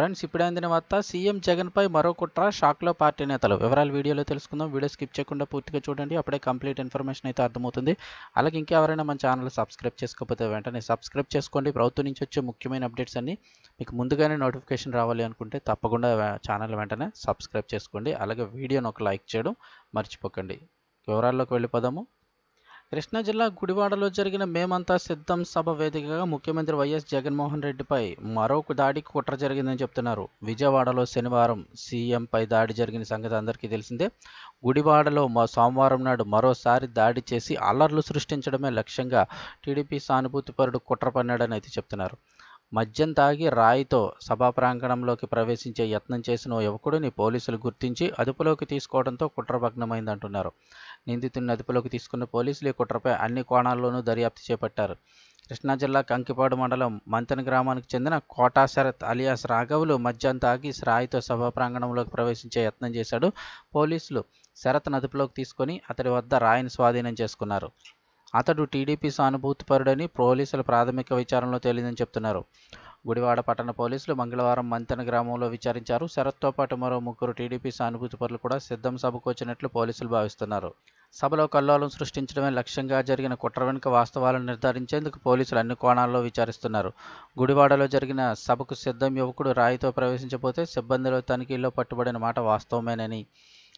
Friends ఇప్పుడు అందిన వార్త సీఎం జగన్పై మరో కుట్ర షాక్లో పార్టీ నేతలు. వివరాలు వీడియోలో తెలుసుకుందాం. వీడియో స్కిప్ చేయకుండా పూర్తిగా చూడండి. అప్పుడే కంప్లీట్ ఇన్ఫర్మేషన్ అయితే అర్థమవుతుంది. అలాగే ఇంకా ఎవరైనా మన ఛానల్ సబ్స్క్రైబ్ చేసుకోకపోతే వెంటనే సబ్స్క్రైబ్ చేసుకోండి. ప్రభుత్వం నుంచి వచ్చే ముఖ్యమైన అప్డేట్స్ అన్ని మీకు ముందుగానే నోటిఫికేషన్ రావాలి అనుకుంటే తప్పకుండా ఛానల్ వెంటనే సబ్స్క్రైబ్ చేసుకోండి. అలాగే వీడియోను ఒక లైక్ చేయడం మర్చిపోకండి. వివరాల్లోకి వెళ్ళిపోదాము. కృష్ణా జిల్లా గుడివాడలో జరిగిన మేమంతా సిద్ధం సభ వేదికగా ముఖ్యమంత్రి వైఎస్ జగన్మోహన్ రెడ్డిపై మరొక దాడికి కుట్ర జరిగిందని చెప్తున్నారు. విజయవాడలో శనివారం సీఎంపై దాడి జరిగిన సంగతి అందరికీ తెలిసిందే. గుడివాడలో సోమవారం నాడు మరోసారి దాడి చేసి అల్లర్లు సృష్టించడమే లక్ష్యంగా టీడీపీ సానుభూతిపరుడు కుట్ర పన్నాడని అయితే చెప్తున్నారు. మద్యం తాగి రాయితో సభా ప్రాంగణంలోకి ప్రవేశించే యత్నం చేసిన ఓ యువకుడిని పోలీసులు గుర్తించి అదుపులోకి తీసుకోవడంతో కుట్రభగ్నమైందంటున్నారు నిందితుడిని అదుపులోకి తీసుకున్న పోలీసులు ఈ కుట్రపై అన్ని కోణాల్లోనూ దర్యాప్తు చేపట్టారు. కృష్ణా జిల్లా కంకిపాడు మండలం మంతెన గ్రామానికి చెందిన కోటా శరత్ అలియాస్ రాఘవులు మద్యం తాగి రాయితో సభా ప్రాంగణంలోకి ప్రవేశించే యత్నం చేశాడు పోలీసులు. శరత్ అదుపులోకి తీసుకొని అతడి వద్ద రాయిని స్వాధీనం చేసుకున్నారు. అతడు టీడీపీ సానుభూతిపరుడని పోలీసుల ప్రాథమిక విచారణలో తేలిందని చెప్తున్నారు. గుడివాడ పట్టణ పోలీసులు మంగళవారం మంతెన గ్రామంలో విచారించారు. శరత్తో పాటు మరో ముగ్గురు టీడీపీ సానుభూతిపరులు కూడా సిద్ధం సభకు వచ్చినట్లు పోలీసులు భావిస్తున్నారు. సభలో కల్లోలం సృష్టించడమే లక్ష్యంగా జరిగిన కుట్ర వెనుక వాస్తవాలను నిర్ధారించేందుకు పోలీసులు అన్ని కోణాల్లో విచారిస్తున్నారు. గుడివాడలో జరిగిన సభకు సిద్ధం యువకుడు రాయితో ప్రవేశించబోతే సిబ్బందిలో తనిఖీల్లో పట్టుబడిన మాట వాస్తవమేనని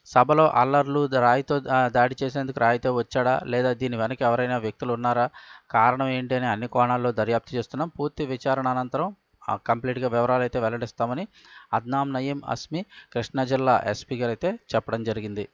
సభలో అల్లర్లు రాయితో దాడి చేసేందుకు రాయితో వచ్చాడా? లేదా దీని వెనక ఎవరైనా వ్యక్తులు ఉన్నారా? కారణం ఏంటి అని అన్ని కోణాల్లో దర్యాప్తు చేస్తున్నాం. పూర్తి విచారణ అనంతరం కంప్లీట్గా వివరాలు అయితే వెల్లడిస్తామని అద్నాం నయీం అస్మి కృష్ణా జిల్లా ఎస్పీ గారు అయితే చెప్పడం జరిగింది.